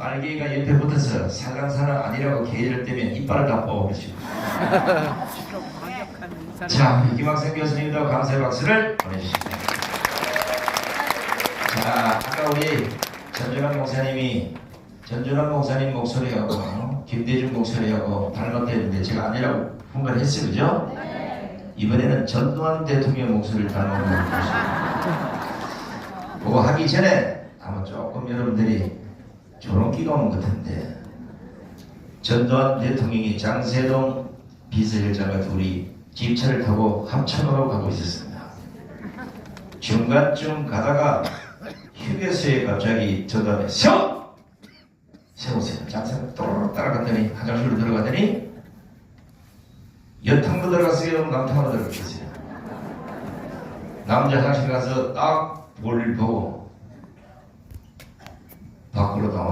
빨갱이가 옆에 붙어서 사강사는 아니라고 게이를 떼면 이빨을 다 뽑아버리시고 자, 김학생 교수님도 감사의 박수를 보내주십니다. 자, 아까 우리 전준환 목사님이 전준환 목사님 목소리하고 김대중 목소리하고 닮았다 했는데 제가 아니라고 분간했어요, 그죠? 이번에는 전두환 대통령 목소리를 닮은 걸 보시고 그거 하기 전에 아마 조금 여러분들이 조롱기가 온것 같은데 전두환 대통령이 장세동 비서실장과 둘이 집차를 타고 합천으로 가고 있었습니다. 중간쯤 가다가 휴게소에 갑자기 전두환이 세워! 세우세요. 장세가 또르르 따라갔더니 화장실로 들어가더니 여탕으로 들어갔어요? 남탕으로 들어갔어요? 남자 화장실 가서 딱 볼일 보고 밖으로 나왔는데